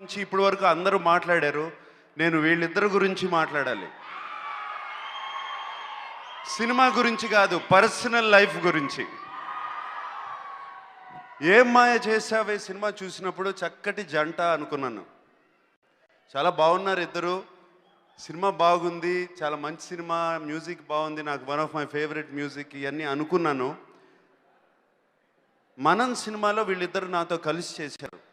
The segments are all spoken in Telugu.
నుంచి ఇప్పటి వరకు అందరూ మాట్లాడారు. నేను వీళ్ళిద్దరి గురించి మాట్లాడాలి. సినిమా గురించి కాదు పర్సనల్ లైఫ్ గురించి. ఏం మాయ చేసావే సినిమా చూసినప్పుడు? చక్కటి జంట అనుకున్నాను. చాలా బాగున్నారు ఇద్దరు. సినిమా బాగుంది చాలా మంచి సినిమా మ్యూజిక్ బాగుంది నాకు one of my favourite music ఇవన్నీ అనుకున్నాను. మనం సినిమాలో వీళ్ళిద్దరు నాతో కలిసి చేశారు.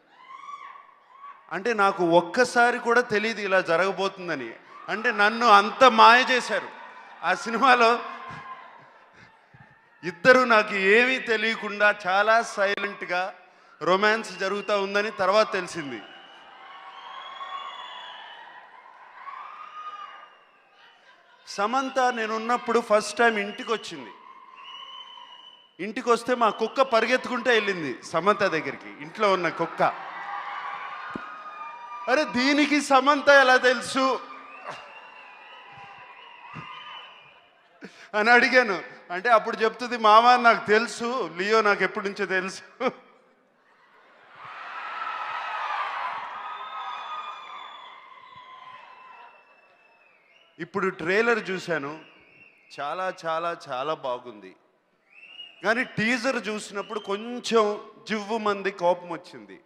అంటే నాకు ఒక్కసారి కూడా తెలియదు ఇలా జరగబోతుందని. అంటే నన్ను అంత మాయ చేశారు. ఆ సినిమాలో ఇద్దరు నాకు ఏమీ తెలియకుండా చాలా సైలెంట్గా రొమాన్స్ జరుగుతూ ఉందని తర్వాత తెలిసింది. సమంత నేను ఉన్నప్పుడు ఫస్ట్ టైం ఇంటికి వచ్చింది ఇంటికి వస్తే మా కుక్క పరిగెత్తుకుంటే వెళ్ళింది సమంత దగ్గరికి ఇంట్లో ఉన్న కుక్క. అరే దీనికి సమంత ఎలా తెలుసు? అని అడిగాను. అంటే అప్పుడు చెప్తుంది మామ నాకు తెలుసు. లియో నాకు ఎప్పటి నుంచో తెలుసు. ఇప్పుడు ట్రైలర్ చూశాను. చాలా చాలా చాలా బాగుంది. కానీ టీజర్ చూసినప్పుడు కొంచెం జివ్వు మంది కోపం వచ్చింది.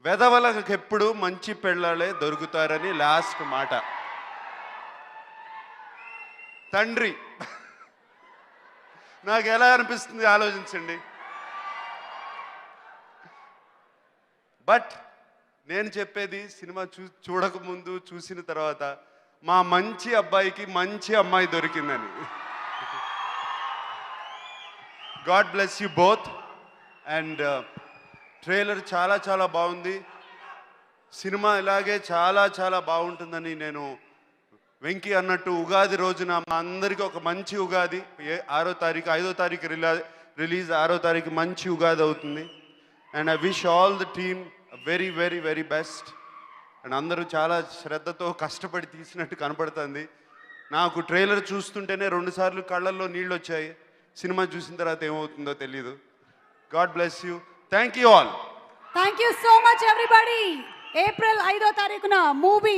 వెధవలకు ఎప్పుడు మంచి పెళ్ళాలే దొరుకుతారని లాస్ట్ మాట. తండ్రి. నాకు ఎలా అనిపిస్తుంది ఆలోచించండి. బట్ నేను చెప్పేది సినిమా చూ చూడకముందు చూసిన తర్వాత మా మంచి అబ్బాయికి మంచి అమ్మాయి దొరికిందని. God bless you both and trailer చాలా చాలా బాగుంది. సినిమా ఇలాగే చాలా చాలా బాగుంటుందని నేను వెంకీ అన్నట్టు ఉగాది రోజున మా అందరికీ ఒక మంచి ఉగాది. ఏ ఆరో తారీఖు ఐదో తారీఖు రిలా రిలీజ్ ఆరో తారీఖు మంచి ఉగాది అవుతుంది. And I wish all the team very very very best and అందరూ చాలా శ్రద్ధతో కష్టపడి తీసినట్టు కనపడుతుంది. నాకు ట్రైలర్ చూస్తుంటేనే రెండుసార్లు కళ్ళల్లో నీళ్ళు వచ్చాయి సినిమా చూసిన తర్వాత ఏమవుతుందో తెలియదు God bless you. Thank you all thank you so much everybody April ఐదో తారీఖున మూవీ